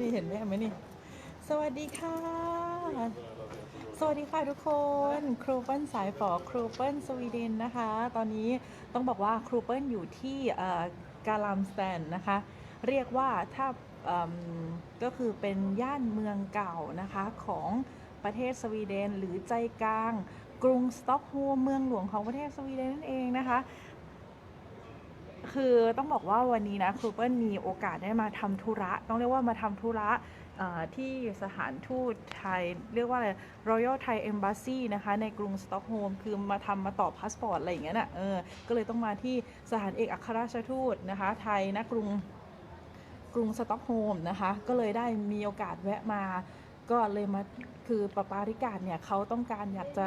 นี่เห็นไหมเห็นไหมนี่ สวัสดีค่ะ สวัสดีค่ะทุกคน ครูเปิลสายฝอครูเปิลสวีเดนนะคะ ตอนนี้ต้องบอกว่าครูเปิลอยู่ที่เอ่อกาลามสแตนนะคะ เรียกว่าถ้าเอิ่มก็คือเป็นย่านเมืองเก่านะคะของประเทศสวีเดนหรือใจกลางกรุงสต็อกโฮล์มเมืองหลวงของประเทศสวีเดนนั่นเองนะคะ คือต้องบอกว่าวันนี้นะครูเปิลมีโอกาสได้มาทำธุระ ต้องเรียกว่ามาทำธุระที่สถานทูตไทย เรียกว่าอะไร Royal Thai Embassy นะคะ ในกรุงสต็อกโฮล์มคือมาทำมาต่อพาสปอร์ต อะไรอย่างเงี้ยน่ะเออก็เลยต้องมาที่สถานเอกอัครราชทูตนะคะ ไทยณกรุงกรุงสต็อกโฮล์มนะคะ ก็เลยได้มีโอกาสแวะมา ก็เลยมาคือปาปาริกาเนี่ยเขาต้องการอยากจะ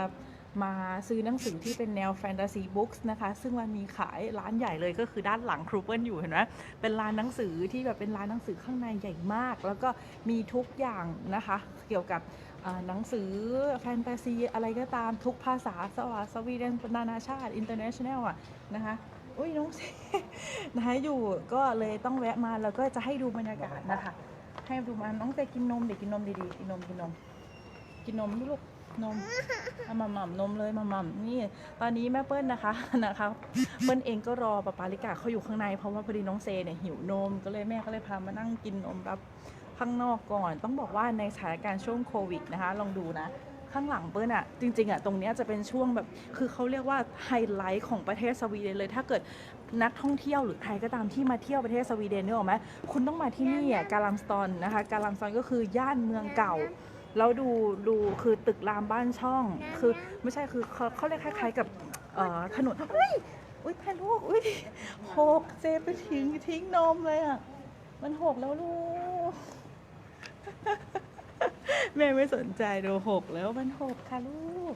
มาซื้อหนังสือที่เป็นแนวแฟนตาซีบุ๊กส์นะคะ ซึ่งมันมีขายร้านใหญ่เลยก็คือด้านหลังครูเปิลอยู่เห็นไหมเป็นร้านหนังสือที่แบบเป็นร้านหนังสือข้างในใหญ่มาก แล้วก็มีทุกอย่างนะคะ เกี่ยวกับหนังสือแฟนตาซีอะไรก็ตามทุกภาษาสวาสวีเดนนานาชาติ international อะนะคะอุ้ยน้องเซนะคะอยู่ก็เลยต้องแวะมาแล้วก็จะให้ดูบรรยากาศนะคะ ให้ดูมาน้องเตกินนมเด็กกินนมดีๆกินนมกินนม กินนมลูก นมเอามาหม่ำนมเลยมาหม่ำนี่ ตอนนี้แม่เปิ้ลนะคะนะคะเปิ้ลเองก็รอปาปาลิกาเขาอยู่ข้างในเพราะว่าพอดีน้องเซเนี่ยหิวนมก็เลยแม่ก็เลยพามานั่งกินนมรับข้างนอกก่อน ต้องบอกว่าในสถานการณ์ช่วงโควิดนะคะลองดูนะข้างหลังเปิ้ลอะจริงๆอะตรงเนี้ยจะเป็นช่วงแบบคือเขาเรียกว่าไฮไลท์ของประเทศสวีเดนเลย ถ้าเกิดนักท่องเที่ยวหรือใครก็ตามที่มาเที่ยวประเทศสวีเดนเนี่ยหรอไหมคุณต้องมาที่นี่อะกาลัมสตอนนะคะกาลัมสตอนก็คือย่านเมืองเก่า แล้วดูดูคือตึกรามบ้านช่อง คือไม่ใช่คือเขาเขาเรียกคล้ายๆกับเอ่อถนนเฮ้ยอุ้ยแพนลูกอุ้ยหกเจไปทิ้งทิ้งนมเลยอะมันหกแล้วลูก แม่ไม่สนใจดูหกแล้วมันหกค่ะลูก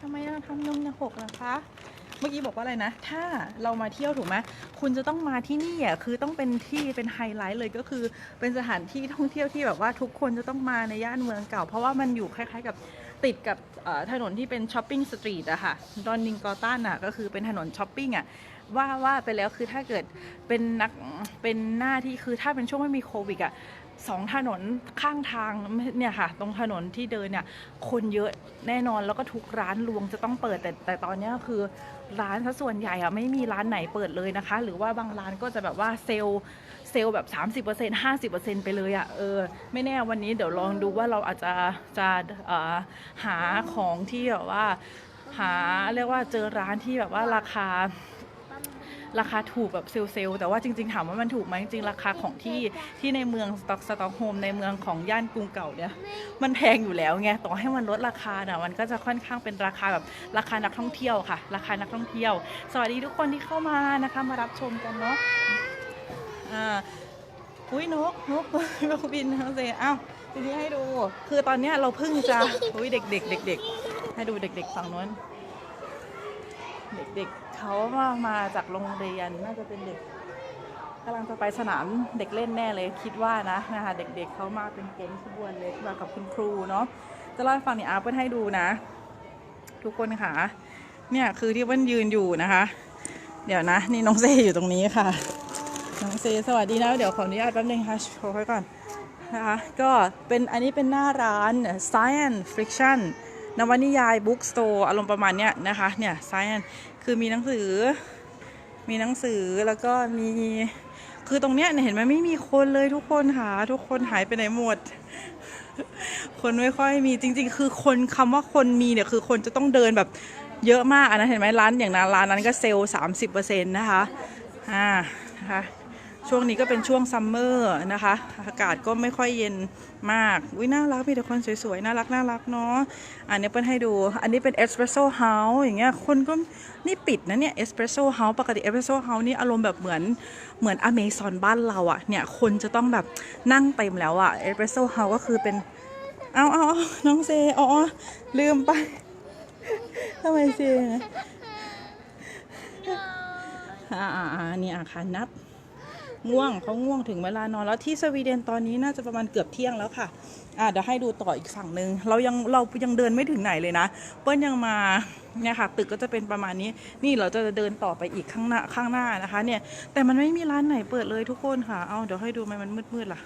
ทำไมอะทำนมเนี่ยหกล่ะคะ เมื่อกี้บอกว่าอะไรนะ ถ้าเรามาเที่ยวถูกไหมคุณจะต้องมาที่นี่อะคือต้องเป็นที่เป็นไฮไลท์เลยก็คือ เป็นสถานที่ท่องเที่ยวที่แบบว่าทุกคนจะต้องมาในย่านเมืองเก่า เพราะว่ามันอยู่คล้ายๆกับติดกับถนนที่เป็นช้อปปิ้งสตรีทอะค่ะดอนนิงกอตันอะก็คือเป็นถนนช้อปปิ้งอะว่าว่าไปแล้วคือถ้าเกิดเป็นนักเป็นหน้าที่คือถ้าเป็นช่วงไม่มีโควิดอะสองถนนข้างทางเนี่ยค่ะ ตรงถนนที่เดินเนี่ยคนเยอะแน่นอนแล้วก็ทุกร้านรวงจะต้องเปิดแต่แต่ตอนนี้คือ ร้านซะส่วนใหญ่อะไม่มีร้านไหนเปิดเลยนะคะ หรือว่าบางร้านก็จะแบบว่าเซลล์เซลล์แบบ 30% 50%ไปเลยอะเออไม่แน่วันนี้เดี๋ยวลองดูว่าเราอาจจะจะหาของที่แบบว่าหาเรียกว่าเจอร้านที่แบบว่าราคา ราคาถูกแบบเซลล์เซลล์แต่ว่าจริงๆถามว่ามันถูกไหมจริงราคาของที่ที่ในเมืองสต็อกสต็อกโฮมในเมืองของย่านกรุงเก่าเนี่ยมันแพงอยู่แล้วไงต่อให้มันลดราคาน่ะมันก็จะค่อนข้างเป็นราคาแบบราคานักท่องเที่ยวค่ะ ราคานักท่องเที่ยว สวัสดีทุกคนที่เข้ามานะคะมารับชมกันเนาะอ่าอุ้ยนกนกนกบินทั้งเซอ้าวทีนี้ให้ดู คือตอนเนี้ยเราเพิ่งจะอุ้ยเด็กๆเด็กๆให้ดูเด็ก ๆ ฝั่งนู้นเด็กๆ เขามามาจากโรงเรียนน่าจะเป็นเด็กกำลังจะไปสนามเด็กเล่นแน่เลยคิดว่านะนะคะเด็กๆเขามาเป็นแก๊งขบวนเลยมากับคุณครูเนาะจะเล่าให้ฟังนี่อาเปิ้ลให้ดูนะ ทุกคนค่ะเนี่ยคือที่เปิ้ลยืนอยู่นะคะ เดี๋ยวนะ นี่น้องเซอยู่ตรงนี้ค่ะ น้องเซสวัสดีนะเดี๋ยวขออนุญาตแป๊บนึงค่ะโชว์ไว้ก่อนนะคะก็เป็นอันนี้เป็นหน้าร้าน Science Fiction นวนิยายบุ๊กสโตร์อารมณ์ประมาณเนี้ยนะคะเนี่ย Science คือมีหนังสือ มีหนังสือแล้วก็มีคือตรงเนี้ยเห็นไหมไม่มีคนเลยทุกคนค่ะทุกคนหายไปไหนหมด คนไม่ค่อยมีจริง ๆ คือคนคำว่าคนมีเนี่ยคือคนจะต้องเดินแบบเยอะมากอันนั้นเห็นไหมร้านอย่างนั้นร้านนั้นก็เซลล์สามสิบเปอร์เซ็นต์นะคะอ่านะคะ ช่วงนี้ก็เป็นช่วงซัมเมอร์นะคะ อากาศก็ไม่ค่อยเย็นมากอุ้ยน่ารักมีแต่คนสวยๆ น่ารักน่ารักเนาะ อันนี้เปิ้ลให้ดู อันนี้เป็นเอสเปรสโซ่เฮาส์อย่างเงี้ย คนก็นี่ปิดนะเนี่ยเอสเปรสโซ่เฮาส์ปกติเอสเปรสโซ่เฮาส์นี่อารมณ์แบบเหมือนเหมือนอเมซอนบ้านเราอะเนี่ย คนจะต้องแบบนั่งเต็มแล้วอะเอสเปรสโซ่เฮาส์ก็คือเป็น เอาเอาเอาน้องเซอ๋อลืมไปทำไมเซนะอ่าอ่าอ่านี่อะค่ะนับ ง่วงเขาง่วงถึงเวลานอนแล้วที่สวีเดนตอนนี้น่าจะประมาณเกือบเที่ยงแล้วค่ะอ่าเดี๋ยวให้ดูต่ออีกฝั่งหนึ่งเรายังเรายังเดินไม่ถึงไหนเลยนะ เปิ้ลยังมาเนี่ยค่ะตึกก็จะเป็นประมาณนี้ นี่เราจะเดินต่อไปอีกข้างหน้าข้างหน้านะคะเนี่ยแต่มันไม่มีร้านไหนเปิดเลยทุกคนค่ะเอาเดี๋ยวให้ดูไหมมันมืดๆล่ะ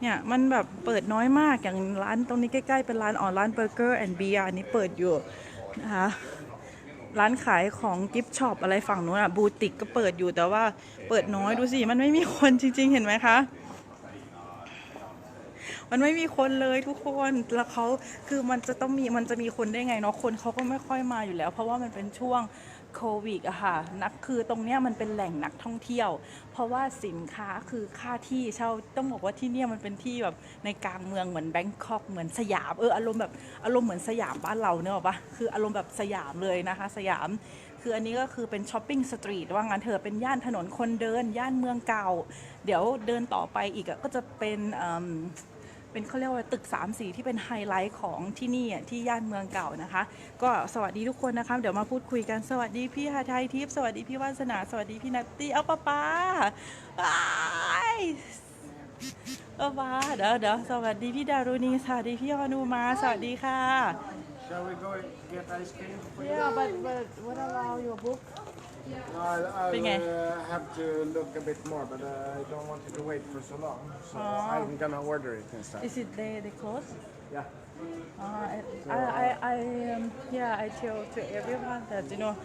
เนี่ยมันแบบเปิดน้อยมากอย่างร้านตรงนี้ใกล้ๆเป็นร้านอ๋อร้านเบอร์เกอร์แอนด์เบียร์อันนี้เปิดอยู่นะคะ ร้านขายของกิฟต์ช็อปอะไรฝั่งนู้นอะบูติกก็เปิดอยู่แต่ว่าเปิดน้อยดูสิ มันไม่มีคนจริง ๆ เห็นไหมคะ มันไม่มีคนเลยทุกคนแล้วเขาคือมันจะต้องมีมันจะมีคนได้ไงเนาะคนเขาก็ไม่ค่อยมาอยู่แล้ว เพราะว่ามันเป็นช่วง โควิดอะค่ะนักคือตรงเนี้ยมันเป็นแหล่งนักท่องเที่ยว เพราะว่าสินค้าคือค่าที่เช่าต้องบอกว่าที่เนี่ยมันเป็นที่แบบในกลางเมืองเหมือนแบงคอกเหมือนสยามเอออารมณ์แบบอารมณ์เหมือนสยามบ้านเราเนอะปะคืออารมณ์แบบสยามเลยนะคะ สยามคืออันนี้ก็คือเป็นช้อปปิ้งสตรีทว่างั้นเถอะเป็นย่านถนนคนเดิน ย่านเมืองเก่า เดี๋ยวเดินต่อไปอีกก็จะเป็น เอิ่มเป็นเขาเรียกว่าตึก3ามสีที่เป็นไฮไลท์ของที่นี่อะที่ย่านเมืองเก่านะคะ ก็สวัสดีทุกคนนะคะ เดี๋ยวมาพูดคุยกันสวัสดีพี่ฮาไทยทิพย์สวัสดีพี่วาสนาสวัสดีพี่นัตตี้เอาป้าป้าอ้ายเอาป้าเดี๋ยวเดี๋ยวสวัสดีพี่ดารุณีสวัสดีพี่ฮานุมาสวัสดีค่ะ Shall we go get ice cream? Yeah but but what about your book I, I Bring it. uh, have to look a bit more, but uh, I don't want you to wait for so long. So. I'm gonna order it instead. is it the they close Yeah. Uh, I, I, I, um, yeah, I tell to everyone that you know,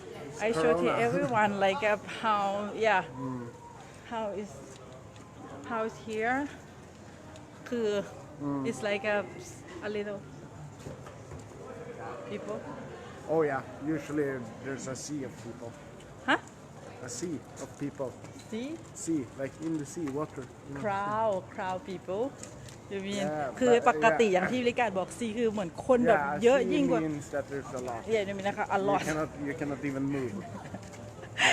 I show to Corona. everyone like uh, how, yeah, how is, how is here, คือ it's like a, a little people, Oh yeah. Usually there's a sea of people. Huh? A sea of people. See, Sea, like in the sea, water. you know. crowd, crowd people. You mean Yeah, คือ but- ปกติ yeah. อย่างที่ริการบอกซีคือเหมือนคนแบบ Yeah, เยอะ sea ยิ่งกว่า means that there's a lot. เย่นี่มีนะคะ a You lot cannot, you cannot even move.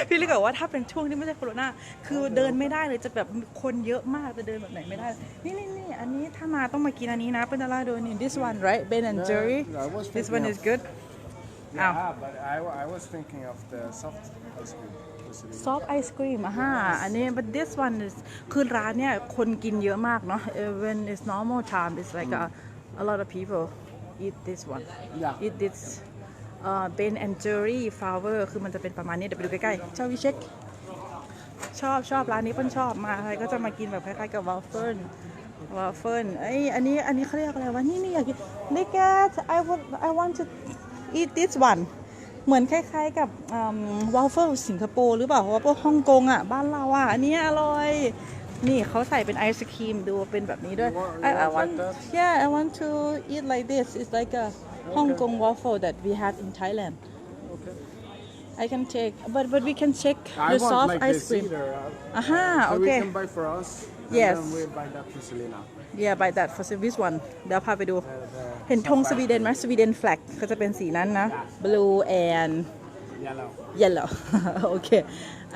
พี่ลิกบอกว่าถ้าเป็นช่วงที่ไม่ใช่โควิดคือเดินไม่ได้เลยจะแบบคนเยอะมากจะเดินแบบไหนไม่ได้ นี่นี่นี่อันนี้ถ้ามาต้องมากินอันนี้นะเป็นอะไรโดนี่ this one right Ben and Yeah, Jerry I was this thinking one of- is good Yeah, Ow. but I, I was thinking of the soft ice cream. Was it- soft ice cream อะฮะอันนี้ but this one is คือร้านเนี่ย คนกินเยอะมากเนาะ Uh, when it's normal time it's like a, a lot of people eat this one Yeah. eat this uh, Ben and Jerry flower คือมันจะเป็นประมาณนี้เดี๋ยวไปดูใกล้ๆชอบวิเช็ค ชอบชอบร้านนี้เปิ้ลชอบมาอะไรก็จะมากินแบบคล้ายๆกับว a ฟเฟิลว a ฟเฟิลไอยอันนี้อันนี้เขาเรียกอะไรวะนี่นี่อยากกิน look at I want I want to eat this one เหมือนคล้ายๆกับว a ฟเฟิลสิงคโปร์หรือเปล่าว a ฟเฟิลฮ่องกงอะ บ้านเราอะ อันนี้อร่อย นี่เขาใส่เป็นไอศครีมดูเป็นแบบนี้ด้วย You want- I you I want want like that? yeah I want to eat like this it's like a Hong Kong waffle that we had in Thailand Okay. I can take but but we can check I the want soft like ice this cream either. uh, Aha, so okay. we can buy for us. And Yes. then we buy that for Selena. Yeah by that for this one เดี๋ยวพาไปดู เห็นธงสวีเดนไหมสวีเดนแฟลกก็จะเป็นสีนั้นนะ blue and. Yellow. โอเค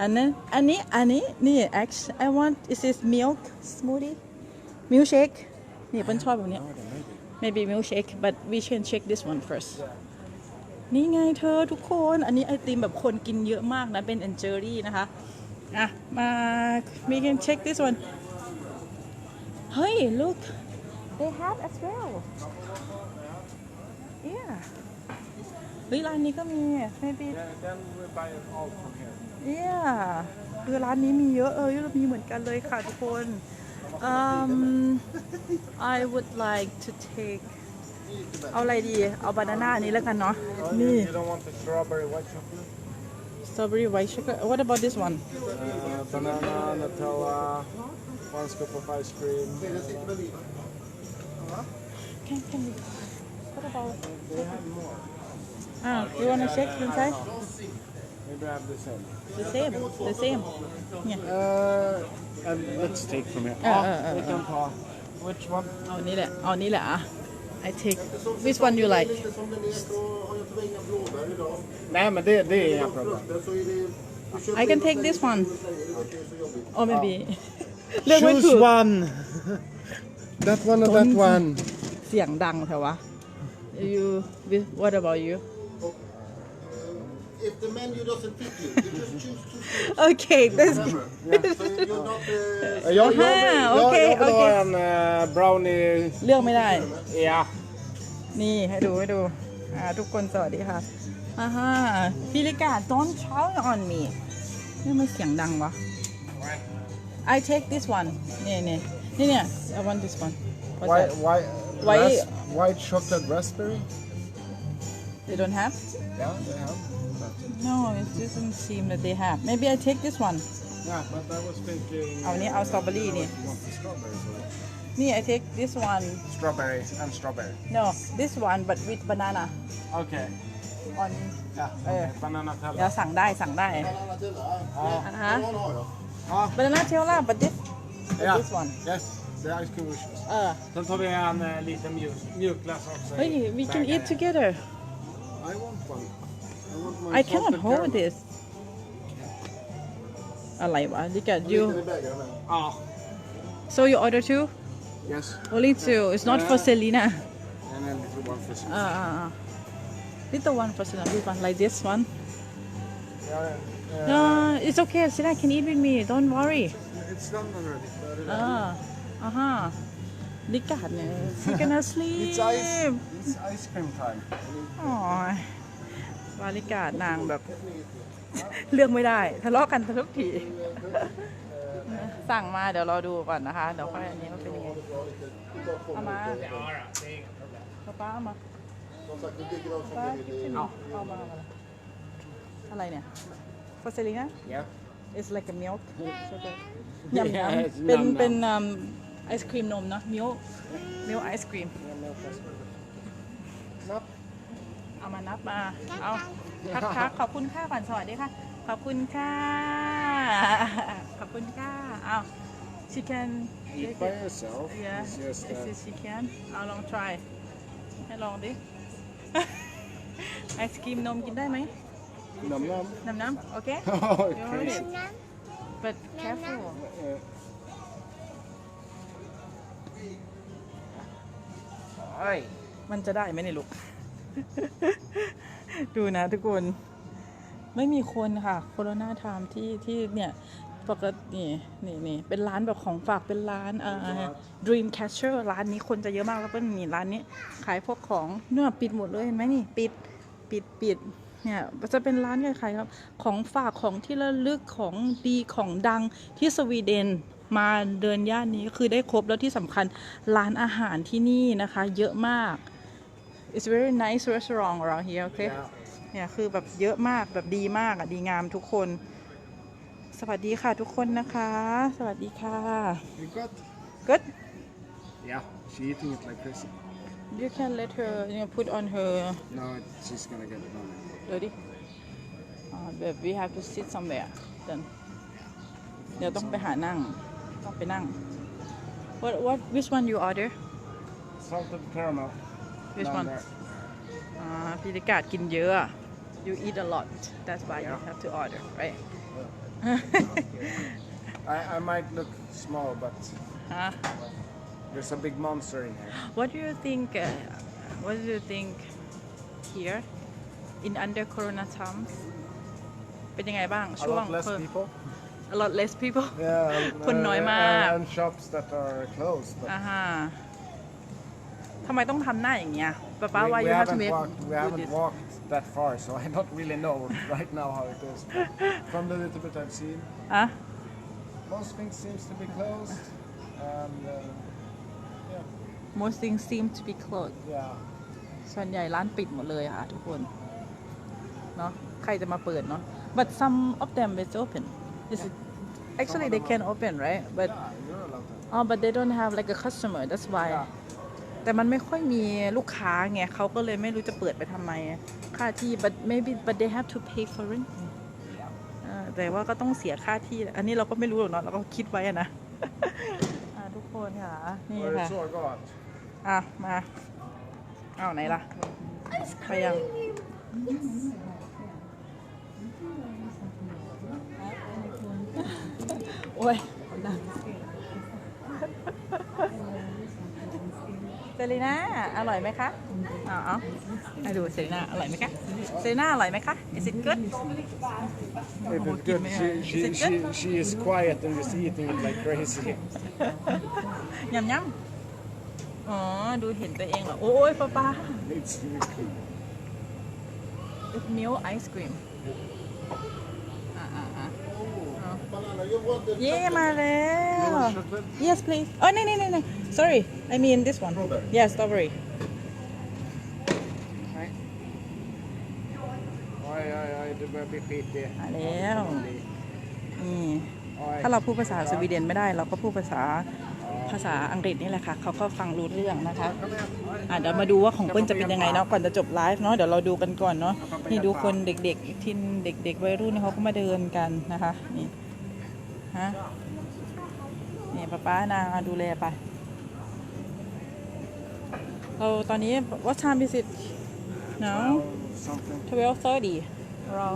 อันนั้นอันนี้อันนี้นี่ actually I want is this milk smoothie milkshake นี่เปิ้ลชอบแบบเนี้ย maybe milkshake but we can check this one first นี่ไงเธอทุกคน อันนี้ไอติมแบบคนกินเยอะมากนะ เป็น and jerry นะคะ อะ มา we can check this one เฮ้ย look they have as well yeah เฮ้ยร้านนี้ก็มี maybe Yeah, then we buy it all from here. yeah คือร้านนี้มีเยอะเออมีเหมือนกันเลยค่ะทุกคน um I would like to take เอาอะไรดี เอาบานาน่าอันนี้แล้วกันเนาะ Oh, นี่ you, you don't want the strawberry white chocolate? strawberry white sugar what about this one Uh, banana, Nutella, one scoop of ice cream. can can we what about They have more. อ่า you wanna check inside Maybe I have the same. the same the same เนี่ย Uh, and let's take from here. Uh, uh, uh, we can call. Which one? เอานี้แหละ เอานี้แหละอ่ะ I take which one you like Nej, men det, det är inga problem. I can take this one or maybe เลือกไม่ถู Choose ก one. that one or that Don't- one. เสียงดังเถอะวะ you with what about you If the menu doesn't fit you, you just choose two. okay that's good So you're not uh, Jag, jag, jag, Aha, jag, okej, jag vill okej. ha en eh, brownie. เลือกไม่ได้ Ja. นี่ให้ดูให้ดูอ่าทุกคนสวัสดีค่ะอ่าฮะพิลิกา don't shout on me นี่มันเสียงดังวะ I take this one นี่นี่ นี่เนี่ย I want this one What's White, that? white, White- ras- white chocolate raspberry. they don't have Yeah, they have. no it doesn't seem that they have maybe I take this one Yeah, but I was thinking. เอานี้เอาสตรอเบอรี่นี่ You want the strawberries? or- นี่ I take this one Strawberry and strawberry. no this one but with banana Okay. on Yeah. Eh. Okay. Banana เดี๋ยว tella. สั่งได้สั่งได้ Bananatella. อ่าฮะ Vad har jag? Ja. banana tela but this Ja. this one Yes. The ice cream wishes. เออ Sen tar vi en eh, liten mjuk, mjukglass också. เฮ้ย we can eat together I want one. I want my I cannot salted hold caramel. this อะไรวะ look at you Liten i bägaren med. Ja. so you order two Yes. only two it's not for Selena And a little one for Ah, ah, ah. Little one for Selena. This one, like this one. Yeah, No, it's okay. Selena can eat with me. Don't worry. It's done already. Ah, uh huh. Look at me. She gonna sleep. It's ice. It's ice cream time. อ๋อวาลิกาดนางแบบ เลือกไม่ได้ทะเลาะกันทุกที สั่งมาเดี๋ยวรอดูก่อนนะคะ เดี๋ยวค่อยอันนี้มันเป็นยังไงเอามาป้าป้าเอามา Som sagt, det ligger de som ป้า vill คิด i... ถึงเอาเอามาเอามา อะไรเนี่ย ฟอสซิลีนะ Yeah. It's like a milk ยำ Yeah, ยำ it's เป็น yum-yum. เป็นไอศครีมนมเนอะ milk milk ไอศครีม Napp. เอามานับมา เอาทักทักขอบคุณค่ะก่อนสวัสดีค่ะ ขอบคุณค่ะ ขอบคุณค่ะ เอา she can Eat by yourself. yeah It's just this uh, is she can เอาลอง try ให้ลองดิ ไอศครีมนมกินได้ไหม num num. น้ำน้ำโอเค Oh, You want crazy. it? but careful Uh, มันจะได้ไหมเนี่ยลูก ดูนะทุกคน ไม่มีคนค่ะ โคโรนาไทม์ที่ที่เนี่ยปกตินี่นี่นี่เป็นร้านแบบของฝากเป็นร้านเอ่อ Dream Catcher ร้านนี้คนจะเยอะมากแล้วก็มีร้านนี้ ขายพวกของเนื้อปิดหมดเลยเห็นไหมนี่ ปิดปิดปิด เนี่ยจะเป็นร้านขายครับ ของฝากของที่ระลึกของดีของดังที่สวีเดนมาเดินย่านนี้คือได้ครบแล้วที่สำคัญร้านอาหารที่นี่นะคะ เยอะมาก It's very nice restaurant around here okay yeah. เนี่ยคือแบบเยอะมากแบบดีมากอะดีงามทุกคน สวัสดีค่ะทุกคนนะคะ สวัสดีค่ะ You got? good Yeah. She eating it like crazy. you can let her you know, put on her No, it, she's gonna get it on. ready uh, but we have to sit somewhere then เดี๋ยวต้องไปหานั่ง ต้องไปนั่ง what what which one you order Salted caramel. which down one there. อ่าพิริกาดกินเยอะอะ you eat a lot that's why you have to order right I, I might look small, but ฮะ there's a big monster in here. What do you think? Uh, what do you think here in under Corona times? เป็นยังไงบ้าง A ช่วง lot less people. a lot less people Yeah. คนน้อยมาก and, and shops that are closed. But อ่าฮะทำไมต้องทำหน้าอย่างเงี้ยป้าป้า we, why we you have to haven't make walked. We do haven't this? walked that far, so I don't really know right now how it is. But from the little bit I've seen, อ่ะ most things seems to be closed, and uh, yeah, most things seem to be closed yeah. ส่วนใหญ่ร้านปิดหมดเลยอะค่ะทุกคน เนาะใครจะมาเปิดเนาะ but some of them is open is it actually they can open right but Yeah, you're allowed to. Oh, but they don't have like a customer. That's why. แต่มันไม่ค่อยมีลูกค้าไงเขาก็เลยไม่รู้จะเปิดไปทำไม ค่าที่ but maybe but they have to pay for rent อ่าแต่ว่าก็ต้องเสียค่าที่ อันนี้เราก็ไม่รู้หรอกเนาะเราก็คิดไว้อะนะอ่าทุกคนค่ะ นี่ What ค่ะ it's all got. อะ มา เอาไหนล่ะไปยัง โอ้ยดังเซรีน่าอร่อยไหมคะอ๋อาให้ดูเซรีน่าอร่อยไหมคะเซรีน่าอร่อยไหมคะ Is it good If Oh, it's give good, me she, a- she, Is it she, she is quiet and just eating it like crazy. ยำยำอ๋อ ดูเห็นตัวเองเหรอ โอ้ยป้าป้า It's really cool. It's milk ice cream อ่าอ่าอ่า Banana you want the เย่มาแล้ว You want chocolate? yes please อ๋อ no no no no sorry I mean this one Strawberry. yes strawberry ไหนโอ้ยโอ้ยโอ้ยดูแบบปิดๆดิมาแล้วนี่โอ้ยถ้าเราพูดภาษาสวีเดนไม่ได้ เราก็พูดภาษาภาษาอังกฤษนี่แหละค่ะ เขาก็ฟังรู้เรื่องนะคะอะเดี๋ยวมาดูว่าของเปิ้ลจะเป็นยังไงเนาะก่อนจะจบไลฟ์เนาะเดี๋ยวเราดูกันก่อนเนาะนี่ดูคนเด็กๆที่เด็กๆวัยรุ่นเขาก็มาเดินกันนะคะนี่ ฮะนี่ป้าป้านางอะดูแลไป เราตอนนี้ what time is it now something 12:30เรา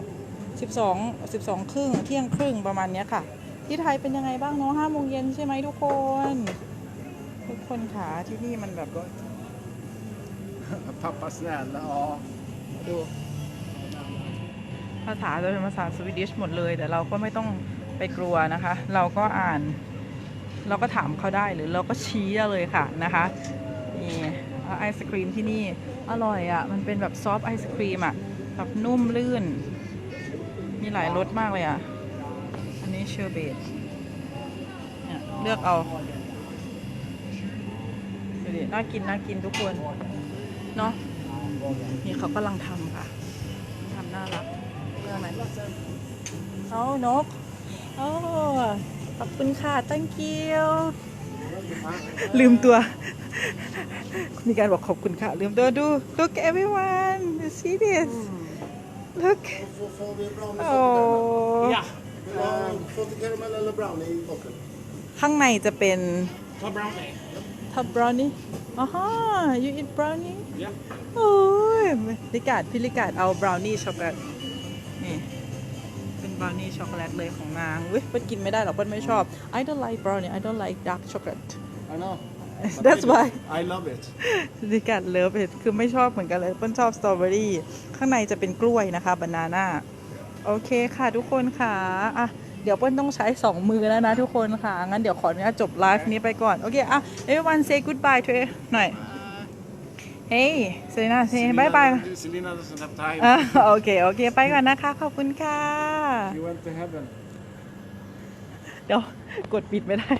12 12 ครึ่ง เที่ยงครึ่งประมาณเนี้ยค่ะ ที่ไทยเป็นยังไงบ้างเนาะ5โมงเย็นใช่ไหมทุกคน ทุกคนขาที่นี่มันแบบ pappa snälla ja ดูภาษาจะเป็นภาษาสวีดิชหมดเลย แต่เราก็ไม่ต้อง ไปกลัวนะคะ เราก็อ่าน เราก็ถามเขาได้หรือเราก็ชี้เลยค่ะนะคะนี่ไอศครีมที่นี่อร่อยอะ่ะ มันเป็นแบบซอฟไอศครีมอะ่ะแบบนุ่มลื่น มีหลายรสมากเลยอะ่ะ อันนี้เชอร์เบตเนี่ยเลือกเอาดูดิน่ากินน่ากินทุกคน เนาะนี่เขากำลังทำค่ะทำน่ารักเรื่องไหนเอานก โอ้ขอบคุณค่ะ thank you ลืมตัว มีการบอกขอบคุณค่ะ ลืมตัวดู look everyone you see this look Får, får vi brownie? oh ja Vill du ha salted caramel eller brownie i toppen? ข้างในจะเป็น ta brownie ท็อปบราวนี่อ๋อฮะ you eat brownie ja โอ้ยลิกาดพี่ลิกาดเอาบราวนี่ช็อกโกแลตนี่เป็นบ ราวนี่ช็อกโกแลตเลยของนางเว้ยเปิ้ลกินไม่ได้หรอกเปิ้ลไม่ชอบ I don't like brownie I don't like dark chocolate I know That's why I love it ลิกาดเลิฟเ็คือไม่ชอบเหมือนกันเลยเปิ้ลชอบสตรอเบอรี่ข้างในจะเป็นกล้วยนะคะบานาน่าโอเคค่ะทุกคนค่ะอะเดี๋ยวเปิ้ลต้องใช้ 2 มือแล้วนะทุกคนค่ะ งั้นเดี๋ยวขออนุญาตจบไลฟ์นี้ไปก่อน โอเค อะ everyone say goodbye to หน่อย Hey Selena say bye bye Selena doesn't have time อะโอเค โอเค ไปก่อนนะคะ ขอบคุณค่ะ you went to heaven เดี๋ยว กดปิดไม่ได้